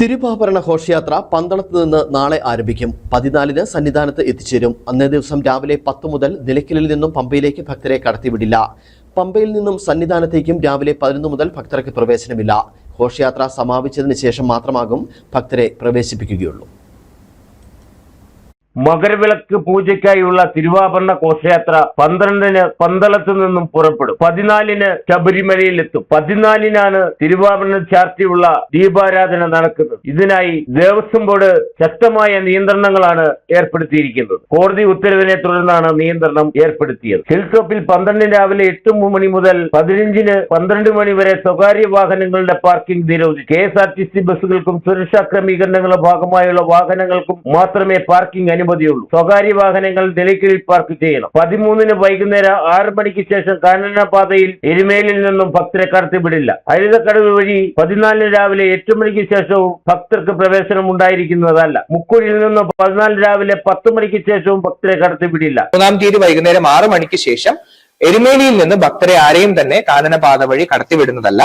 തിരുവാഭരണ ഘോഷയാത്ര പന്തളത്ത് നിന്ന് നാളെ ആരംഭിക്കും. പതിനാലിന് സന്നിധാനത്ത് എത്തിച്ചേരും. അന്നേ ദിവസം രാവിലെ പത്ത് മുതൽ നിലയ്ക്കലിൽ നിന്നും പമ്പയിലേക്ക് ഭക്തരെ കടത്തിവിടില്ല. പമ്പയിൽ നിന്നും സന്നിധാനത്തേക്കും രാവിലെ പതിനൊന്ന് മുതൽ ഭക്തർക്ക് പ്രവേശനമില്ല. ഘോഷയാത്ര സമാപിച്ചതിന് ശേഷം മാത്രമാകും ഭക്തരെ പ്രവേശിപ്പിക്കുകയുള്ളൂ. മകരവിളക്ക് പൂജയ്ക്കായുള്ള തിരുവാഭരണ ഘോഷയാത്ര പന്ത്രണ്ടിന് പന്തളത്ത് നിന്നും പുറപ്പെടും. പതിനാലിന് ശബരിമലയിലെത്തും. പതിനാലിനാണ് തിരുവാഭരണ ചാർത്തിയുള്ള ദീപാരാധന നടക്കുന്നത്. ഇതിനായി ദേവസ്വം ബോർഡ് ശക്തമായ നിയന്ത്രണങ്ങളാണ് ഏർപ്പെടുത്തിയിരിക്കുന്നത്. കോടതി ഉത്തരവിനെ തുടർന്നാണ് നിയന്ത്രണം ഏർപ്പെടുത്തിയത്. ഹിൽ ടോപ്പിൽ പന്ത്രണ്ടിന് രാവിലെ എട്ട് മണി മുതൽ പതിനഞ്ചിന് പന്ത്രണ്ട് മണി വരെ സ്വകാര്യ വാഹനങ്ങളുടെ പാർക്കിംഗ് നിരോധിച്ചു. K S R T C ബസ്സുകൾക്കും സുരക്ഷാ ക്രമീകരണങ്ങളുടെ ഭാഗമായുള്ള വാഹനങ്ങൾക്കും മാത്രമേ പാർക്കിംഗ് അനുമതിയുള്ളൂ. സ്വകാര്യ വാഹനങ്ങൾ നിലയ്ക്കലിൽ പാർക്ക് ചെയ്യണം. പതിമൂന്നിന് വൈകുന്നേരം ആറ് മണിക്ക് ശേഷം കാനനപാതയിൽ എരുമേലിൽ നിന്നും ഭക്തരെ കടത്തിവിടില്ല ഹരിതക്കടവ് വഴി പതിനാലിന് രാവിലെ എട്ട് മണിക്ക് ശേഷവും ഭക്തർക്ക് പ്രവേശനം ഉണ്ടായിരിക്കുന്നതല്ല. മുക്കൂരിൽ നിന്നും പതിനാലിന് രാവിലെ പത്ത് മണിക്ക് ശേഷവും ഭക്തരെ കടത്തിവിടില്ല മൂന്നാം തീയതി വൈകുന്നേരം ആറ് മണിക്ക് ശേഷം എരുമേലിയിൽ നിന്ന് ഭക്തരെ ആരെയും തന്നെ കാനനപാത വഴി കടത്തിവിടുന്നതല്ല.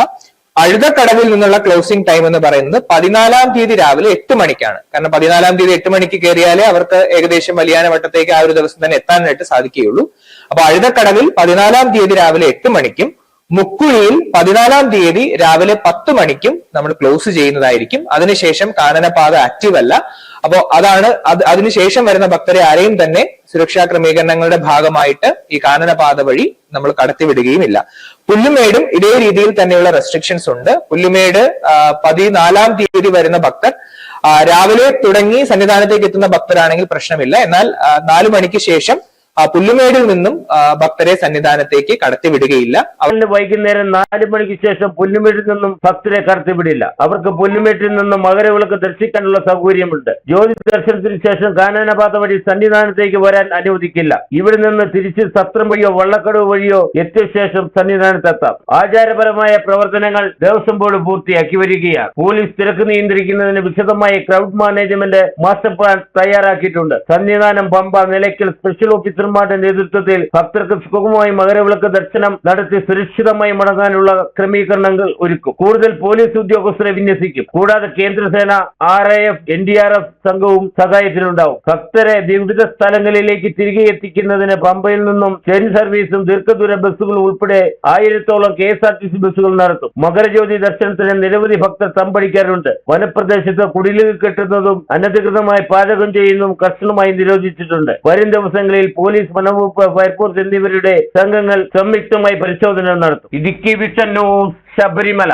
അഴുതക്കടവിൽ നിന്നുള്ള ക്ലോസിംഗ് ടൈം എന്ന് പറയുന്നത് പതിനാലാം തീയതി രാവിലെ എട്ട് മണിക്കാണ്. കാരണം പതിനാലാം തീയതി എട്ട് മണിക്ക് കയറിയാലേ അവർക്ക് ഏകദേശം വട്ടത്തേക്ക് ആ ഒരു ദിവസം തന്നെ എത്താനായിട്ട് സാധിക്കുകയുള്ളൂ. അപ്പൊ അഴുതക്കടവിൽ പതിനാലാം തീയതി രാവിലെ എട്ട് മണിക്കും മുക്കുഴിയിൽ പതിനാലാം തീയതി രാവിലെ പത്ത് മണിക്കും നമ്മൾ ക്ലോസ് ചെയ്യുന്നതായിരിക്കും. അതിനുശേഷം കാനനപാത ആക്റ്റീവ് അല്ല. അപ്പോ അതാണ് അത് അതിനുശേഷം വരുന്ന ഭക്തരെ ആരെയും തന്നെ സുരക്ഷാ ക്രമീകരണങ്ങളുടെ ഭാഗമായിട്ട് ഈ കാനനപാത വഴി നമ്മൾ കടത്തിവിടുകയുമില്ല. പുല്ലുമേടും ഇതേ രീതിയിൽ തന്നെയുള്ള റെസ്ട്രിക്ഷൻസ് ഉണ്ട്. പുല്ലുമേട് പതിനാലാം തീയതി വരുന്ന ഭക്തർ രാവിലെ തുടങ്ങി സന്നിധാനത്തേക്ക് എത്തുന്ന ഭക്തരാണെങ്കിൽ പ്രശ്നമില്ല. എന്നാൽ നാലു മണിക്ക് ശേഷം പുല്ലുമേടിൽ നിന്നും ഭക്തരെ സന്നിധാനത്തേക്ക് കടത്തിവിടുകയില്ല. വൈകുന്നേരം നാല് മണിക്ക് ശേഷം പുല്ലുമേട്ടിൽ നിന്നും ഭക്തരെ കടത്തിവിടില്ല. അവർക്ക് പുല്ലുമേട്ടിൽ നിന്നും മകരവിളക്ക് ദർശിക്കാനുള്ള സൗകര്യമുണ്ട്. ജ്യോതി ദർശനത്തിന് ശേഷം കാനനപാത വഴി സന്നിധാനത്തേക്ക് വരാൻ അനുവദിക്കില്ല. ഇവിടെ നിന്ന് തിരിച്ച് സത്രം വഴിയോ വള്ളക്കടവ് വഴിയോ എത്തിയ ശേഷം സന്നിധാനത്തെത്താം. ആചാരപരമായ പ്രവർത്തനങ്ങൾ ദേവസ്വം ബോർഡ് പൂർത്തിയാക്കി വരികയാണ്. പോലീസ് തിരക്ക് നിയന്ത്രിക്കുന്നതിന് വിശദമായ ക്രൗഡ് മാനേജ്മെന്റ് മാസ്റ്റർ പ്ലാൻ തയ്യാറാക്കിയിട്ടുണ്ട്. സന്നിധാനം പമ്പ നിലയ്ക്കൽ സ്പെഷ്യൽ ഓഫീസർമാരുടെ നേതൃത്വത്തിൽ ഭക്തർക്ക് സുഖമായി മകരവിളക്ക് ദർശനം നടത്തി സുരക്ഷിതമായി മടങ്ങാനുള്ള ക്രമീകരണങ്ങൾ ഒരുക്കും. കൂടുതൽ പോലീസ് ഉദ്യോഗസ്ഥരെ വിന്യസിക്കും. കൂടാതെ കേന്ദ്രസേന R I F N D R F സംഘവും സഹായത്തിനുണ്ടാവും. ഭക്തരെ വിവിധ സ്ഥലങ്ങളിലേക്ക് തിരികെ എത്തിക്കുന്നതിന് പമ്പയിൽ നിന്നും ട്രെയിൻ സർവീസും ദീർഘദൂര ബസ്സുകൾ ഉൾപ്പെടെ ആയിരത്തോളം K S R T C ബസ്സുകൾ നടത്തും. മകരജ്യോതി ദർശനത്തിന് നിരവധി ഭക്തർ സംഭടിക്കാറുണ്ട് വനപ്രദേശത്ത് കുടിലുകൾ കെട്ടുന്നതും അനധികൃതമായി പാചകം ചെയ്യുന്നതും കർശനമായി നിരോധിച്ചിട്ടുണ്ട്. വരും ദിവസങ്ങളിൽ പോലീസ് വനംവകുപ്പ് ഫയർഫോഴ്സ് എന്നിവരുടെ സംഘങ്ങൾ സംയുക്തമായി പരിശോധന നടത്തും. Idukki vision news Sabarimala.